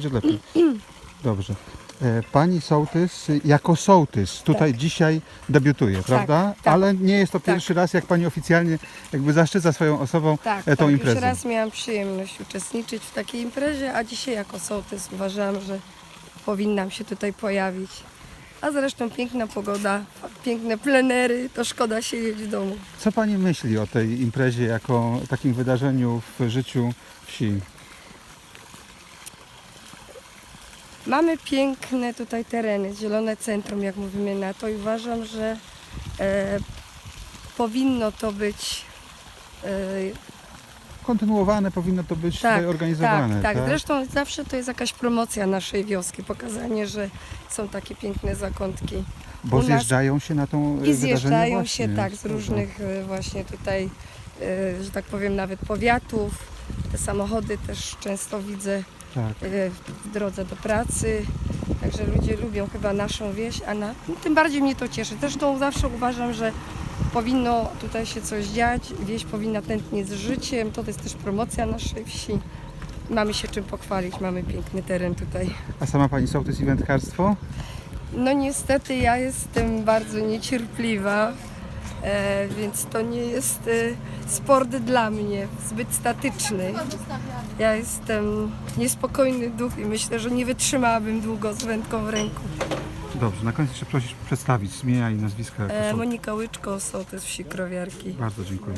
Będzie lepiej. Dobrze. E, Pani sołtys jako sołtys tutaj dzisiaj debiutuje, prawda? tak. Ale nie jest to Tak. pierwszy raz, jak Pani oficjalnie jakby zaszczyca swoją osobą Tak, e, tą tak. imprezę. Już raz miałam przyjemność uczestniczyć w takiej imprezie, a dzisiaj jako sołtys uważam, że powinnam się tutaj pojawić. A zresztą piękna pogoda, piękne plenery, to szkoda siedzieć w domu. Co Pani myśli o tej imprezie jako takim wydarzeniu w życiu wsi? Mamy piękne tutaj tereny, zielone centrum, jak mówimy na to i uważam, że e, powinno to być e, Kontynuowane powinno to być Tak, organizowane. Tak, tak. Zresztą zawsze to jest jakaś promocja naszej wioski, pokazanie, że są takie piękne zakątki. Bo u nas- zjeżdżają się na tą e, I zjeżdżają właśnie. się tak z różnych e, właśnie tutaj, e, że tak powiem, nawet powiatów. Te samochody też często widzę Tak. e, w drodze do pracy. Także ludzie lubią chyba naszą wieś, a na, no, tym bardziej mnie to cieszy. Zresztą zawsze uważam, że powinno tutaj się coś dziać, wieś powinna tętnić z życiem, to jest też promocja naszej wsi. Mamy się czym pochwalić, mamy piękny teren tutaj. A sama Pani sołtys i wędkarstwo? No niestety ja jestem bardzo niecierpliwa, więc to nie jest e, sport dla mnie, zbyt statyczny. Ja jestem niespokojny duch i myślę, że nie wytrzymałabym długo z wędką w ręku. Dobrze, na koniec jeszcze prosić przedstawić imienia i nazwiska. E. Monika Łyczko, sołtys wsi Krowiarki. Bardzo dziękuję.